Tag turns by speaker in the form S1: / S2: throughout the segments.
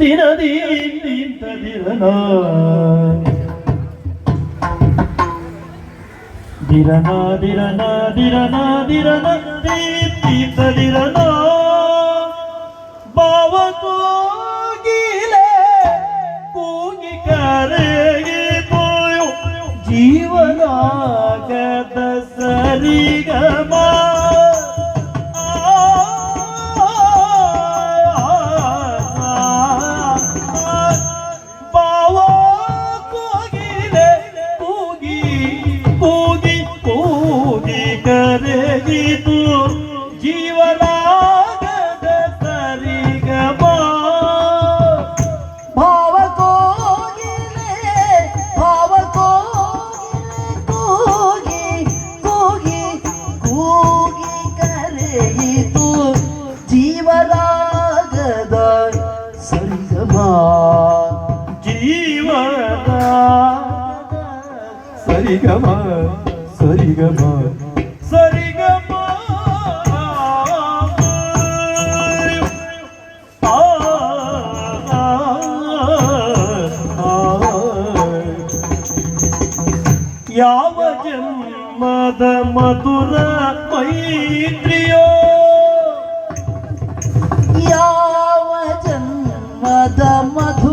S1: ದಿನದಿ ನಿಂತದಿರನ ದಿರನ ದಿರನ ದಿರನ ದಿರನ ದೀಪ್ತಿತದಿರನ ಬಾವ ಕೋಗಿಲೆ ಕೂಗಿ ಕರೆಗೆ ಪೋಯು ಜೀವನಾಗದ ಸರಿಗಮ ಸರಿಗಮ
S2: ಸರಿಗಮ
S1: ಸರಿಗಮ ಆ, ಆ, ಆ. ಯಾವ ಜನ್ಮದ ಮಧುರ ಮೈತ್ರಿಯೋ
S2: ಯಾವ ಜನ್ಮದ ಮಧುರ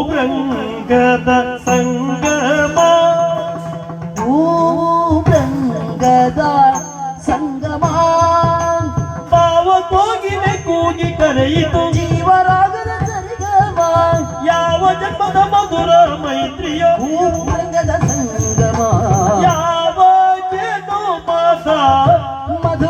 S1: ಹೂವು ರಂಗದ ಸಂಗಮ
S2: ಭೂಭೃಂಗದ ಸಂಗಮ
S1: ಬಾವ ಕೋಗಿಲೆ ಕೂಗಿ ಕರೆಯಿತು
S2: ಜೀವರಾಗದ ಸರಿಗಮ
S1: ಯಾವ ಜನ್ಮದ ಮಧುರ ಮೈತ್ರಿಯೋ
S2: ಭೂಭೃಂಗದ ಸಂಗಮ
S1: ಯಾವ ಜನುಮದ
S2: ಮಧುರ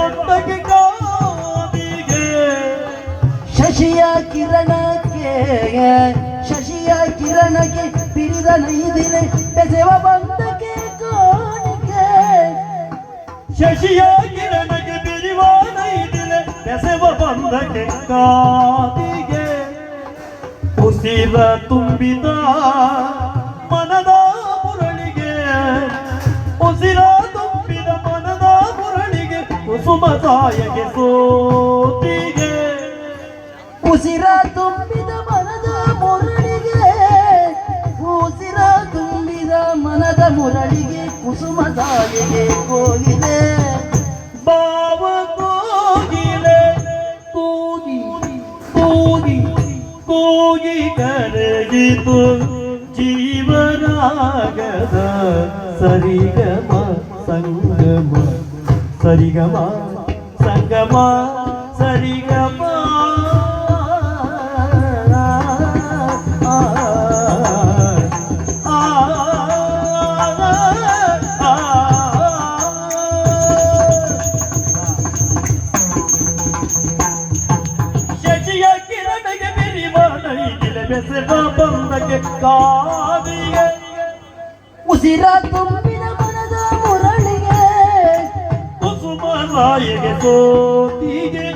S1: ಶಶಿಯ ಕಿರಣಕ್ಕೆ
S2: ಶಶಿಯ ಕಿರಣಕ್ಕೆ ಬಿರಿದ ನೈದಿಲೆ ಬೆಸೆವ ಬಂದಕ್ಕೆ ಕೋಣಿಕೆ.
S1: ಶಶಿಯ ಕಿರಣಕ್ಕೆ ಬಿರಿವ ನೈದಿಲೆ ಬೆಸೆವ ಬಂದಕ್ಕೆ ಕಾದಿಗೆ. ಉಸಿರ ತುಂಬಿದ ಮನದ ಮುರಳಿಗೆ ಉಸಿರ ತುಂಬಿದ ಮನದ ಮುರಳಿಗೆ ಕುಸುಮ ತಾಯಗೆ ಸೋತಿಗೆ.
S2: ಉಸಿರ ತುಂಬಿದ ಮನದ ಮುರಳಿಗೆ, ಉಸಿರ ತುಂಬಿದ ಮನದ ಮುರಳಿಗೆ ಕುಸುಮ ತಾಯಿಗೆ ಕೋಗಿದೆ
S1: ಬಾವ ಕೋಗಿಲೆ, ಕೂಗಿ ಕೂಗಿ ಕೂಗಿ ಕರಗಿತು. ಜೀವರಾಗದ ಸರಿಗಮ ಸಂಗಮ ಸರಿಗಮ ಸಂಗಮ, ಸರಿಗಮ ಕಾದಿಗೆ.
S2: ಉಸಿರ ತುಂಬಿದ ಮನದ ಮುರಳಿಗೆ.
S1: ಕುಸುಮ ರಾಯಗೆ ಸೋತಿಗೆ.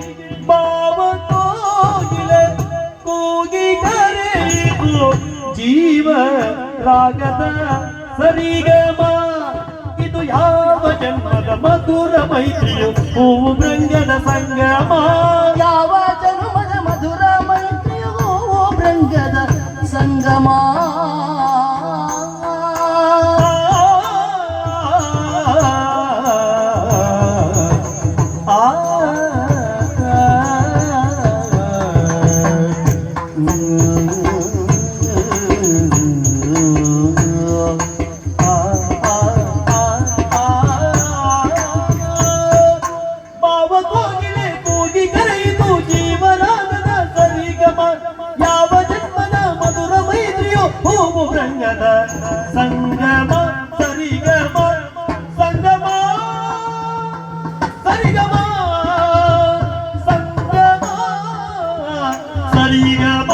S1: ಬಾವ ಕೋಗಿಲೆ ಕೂಗಿ ಕರೆಯಿತು ಜೀವ ರಾಗದ ಸರಿಗಮ. ಇದು ಯಾವ ಜನ್ಮದ ಮಧುರ ಮೈತ್ರಿಯು ಹೂವು ಮೃಂಗದ ಸಂಗಮ.
S2: ಯಾವ ರಂಗದ ಸಂಗಮ
S1: ಸರಿಗಮ ಸಂಗಮ ಸರಿಗಮ ಸಂಗಮ ಸರಿಗಮ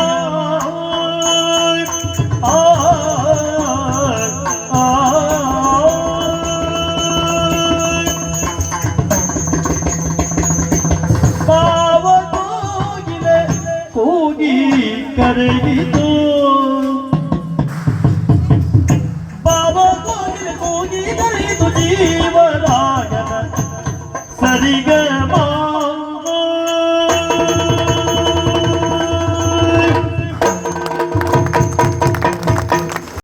S1: ಪಾವ ಕೋಗಿಲೆ ಕೋಗಿ ಕರಗಿದ